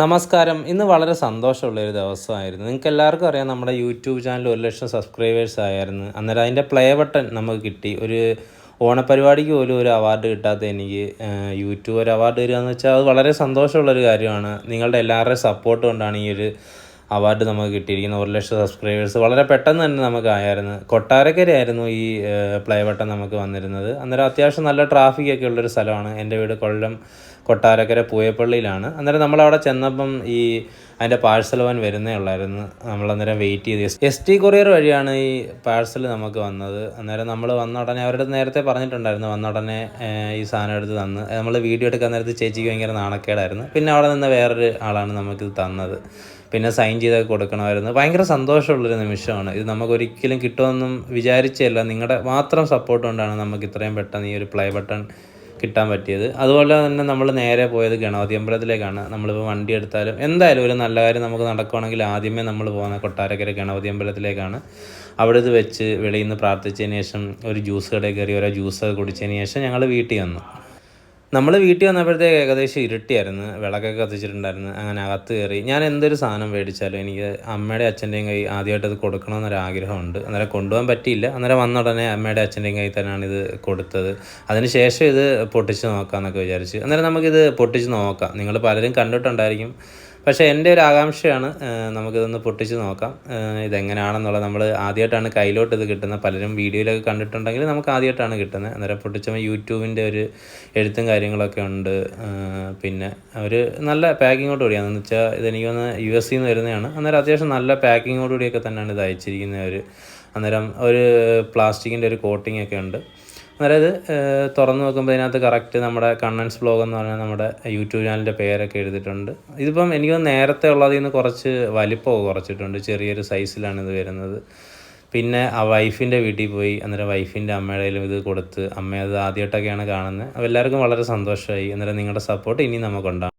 നമസ്കാരം. ഇന്ന് വളരെ സന്തോഷമുള്ള ഒരു ദിവസമായിരുന്നു. നിങ്ങൾക്ക് എല്ലാവർക്കും അറിയാം നമ്മുടെ യൂട്യൂബ് ചാനൽ ഒരു ലക്ഷം സബ്സ്ക്രൈബേഴ്സ് ആയിരുന്നു. അന്നേരം അതിന്റെ പ്ലേ ബട്ടൺ നമുക്ക് കിട്ടി. ഒരു ഓണപരിപാടിക്ക് പോലും ഒരു അവാർഡ് കിട്ടാത്ത എനിക്ക് യൂട്യൂബ് ഒരു അവാർഡ് തരിക എന്ന് വെച്ചാൽ അത് വളരെ സന്തോഷമുള്ളൊരു കാര്യമാണ്. നിങ്ങളുടെ എല്ലാവരുടെയും സപ്പോർട്ട് കൊണ്ടാണ് ഈ ഒരു അവാർഡ് നമുക്ക് കിട്ടിയിരിക്കുന്നത് ഒരു ലക്ഷം സബ്സ്ക്രൈബേഴ്സ് വളരെ പെട്ടെന്ന് തന്നെ നമുക്ക് ആയായിരുന്നു. കൊട്ടാരക്കരയായിരുന്നു ഈ പ്ലേ ബട്ടൺ നമുക്ക് വന്നിരുന്നത്. അന്നേരം അത്യാവശ്യം നല്ല ട്രാഫിക് ഒക്കെ ഉള്ളൊരു സ്ഥലമാണ്. എന്റെ വീട് കൊല്ലം കൊട്ടാരക്കര പൂയപ്പള്ളിയിലാണ്. അന്നേരം നമ്മളവിടെ ചെന്നപ്പം ഈ അതിന്റെ പാഴ്സൽ വൻ വരുന്നേ ഉള്ളായിരുന്നു. നമ്മളന്നേരം വെയിറ്റ് ചെയ്ത്. എസ് ടി കൊറിയർ വഴിയാണ് ഈ പാഴ്സൽ നമുക്ക് വന്നത്. അന്നേരം നമ്മൾ വന്ന ഉടനെ അവരുടെ നേരത്തെ പറഞ്ഞിട്ടുണ്ടായിരുന്നു വന്ന ഉടനെ ഈ സാധനം എടുത്ത് തന്ന്. നമ്മൾ വീഡിയോ എടുക്കാൻ നേരത്ത് ചേച്ചിക്ക് ഭയങ്കര നാണക്കേടായിരുന്നു. പിന്നെ അവിടെ നിന്ന് വേറൊരു ആളാണ് നമുക്കിത് തന്നത്. പിന്നെ സൈൻ ചെയ്തൊക്കെ കൊടുക്കണമായിരുന്നു. ഭയങ്കര സന്തോഷമുള്ളൊരു നിമിഷമാണ്. ഇത് നമുക്ക് ഒരിക്കലും കിട്ടുമെന്നും വിചാരിച്ചല്ല നിങ്ങളുടെ മാത്രം സപ്പോർട്ട് കൊണ്ടാണ് നമുക്ക് ഇത്രയും പെട്ടെന്ന് ഈ ഒരു പ്ലേ ബട്ടൺ കിട്ടാൻ പറ്റിയത്. അതുപോലെ തന്നെ നമ്മൾ നേരെ പോയത് ഗണപതി അമ്പലത്തിലേക്കാണ്. നമ്മളിപ്പോൾ വണ്ടി എടുത്താലും എന്തായാലും ഒരു നല്ല കാര്യം നമുക്ക് നടക്കുകയാണെങ്കിൽ ആദ്യമേ നമ്മൾ പോകുന്ന കൊട്ടാരക്കര ഗണപതി അമ്പലത്തിലേക്കാണ്. അവിടെ ഇത് വെച്ച് വെളിയിൽ നിന്ന് പ്രാർത്ഥിച്ചതിന് ശേഷം ഒരു ജ്യൂസ് കടയിൽ കയറി ഓരോ ജ്യൂസൊക്കെ കുടിച്ചതിന് ശേഷം ഞങ്ങൾ വീട്ടിൽ വന്നു നമ്മൾ വീട്ടിൽ വന്നപ്പോഴത്തേക്ക് ഏകദേശം ഇരുട്ടിയായിരുന്നു. വിളക്കൊക്കെ കത്തിച്ചിട്ടുണ്ടായിരുന്നു. അങ്ങനെ അകത്ത് കയറി ഞാൻ എന്തൊരു സാധനം മേടിച്ചാലും എനിക്ക് അമ്മയുടെ അച്ഛന്റെയും കൈ ആദ്യമായിട്ട് അത് കൊടുക്കണമെന്നൊരു ആഗ്രഹമുണ്ട് അന്നേരം കൊണ്ടുപോകാൻ പറ്റിയില്ല. അന്നേരം വന്ന ഉടനെ അമ്മയുടെ അച്ഛന്റെയും കൈ തന്നെയാണ് ഇത് കൊടുത്തത്. അതിന് ശേഷം ഇത് പൊട്ടിച്ച് നോക്കാമെന്നൊക്കെ വിചാരിച്ച്. അന്നേരം നമുക്കിത് പൊട്ടിച്ച് നോക്കാം. നിങ്ങൾ പലരും കണ്ടിട്ടുണ്ടായിരിക്കും. പക്ഷേ എന്റെ ഒരു ആകാംക്ഷയാണ് നമുക്കിതൊന്ന് പൊട്ടിച്ച് നോക്കാം. ഇതെങ്ങനെയാണെന്നുള്ള നമ്മൾ ആദ്യമായിട്ടാണ് കയ്യിലോട്ട് ഇത് കിട്ടുന്നത്. പലരും വീഡിയോയിലൊക്കെ കണ്ടിട്ടുണ്ടെങ്കിൽ നമുക്ക് ആദ്യമായിട്ടാണ് കിട്ടുന്നത്. അന്നേരം പൊട്ടിച്ചപ്പോൾ യൂട്യൂബിന്റെ ഒരു എഴുത്തും കാര്യങ്ങളൊക്കെ ഉണ്ട്. പിന്നെ ഒരു നല്ല പാക്കിങ്ങോട് കൂടിയാണ്. എന്ന് വെച്ചാൽ ഇതെനിക്ക് വന്ന് യു എസ് സിന്ന് വരുന്നതാണ്. അന്നേരം അത്യാവശ്യം നല്ല പാക്കിങ്ങോട് കൂടിയൊക്കെ തന്നെയാണ് ഇത് അയച്ചിരിക്കുന്ന ഒരു അന്നേരം ഒരു പ്ലാസ്റ്റിക്കിന്റെ ഒരു കോട്ടിംഗ് ഒക്കെ ഉണ്ട്. അന്നേരം ഇത് തുറന്ന് നോക്കുമ്പോൾ ഇതിനകത്ത് കറക്റ്റ് നമ്മുടെ കണ്ണൻസ് ബ്ലോഗ് എന്ന് പറഞ്ഞാൽ നമ്മുടെ യൂട്യൂബ് ചാനലിന്റെ പേരൊക്കെ എഴുതിയിട്ടുണ്ട്. ഇതിപ്പം എനിക്ക് നേരത്തെ ഉള്ളതിൽ നിന്ന് കുറച്ച് വലിപ്പമൊക്കെ കുറച്ചിട്ടുണ്ട്. ചെറിയൊരു സൈസിലാണ് ഇത് വരുന്നത്. പിന്നെ ആ വൈഫിന്റെ വീട്ടിൽ പോയി അന്നേരം വൈഫിന്റെ അമ്മയുടെ ഇത് കൊടുത്ത് അമ്മ അത് ആദ്യമായിട്ടൊക്കെയാണ് കാണുന്നത്. അപ്പോൾ എല്ലാവർക്കും വളരെ സന്തോഷമായി. അന്നേരം നിങ്ങളുടെ സപ്പോർട്ട് ഇനി നമുക്കുണ്ടാകും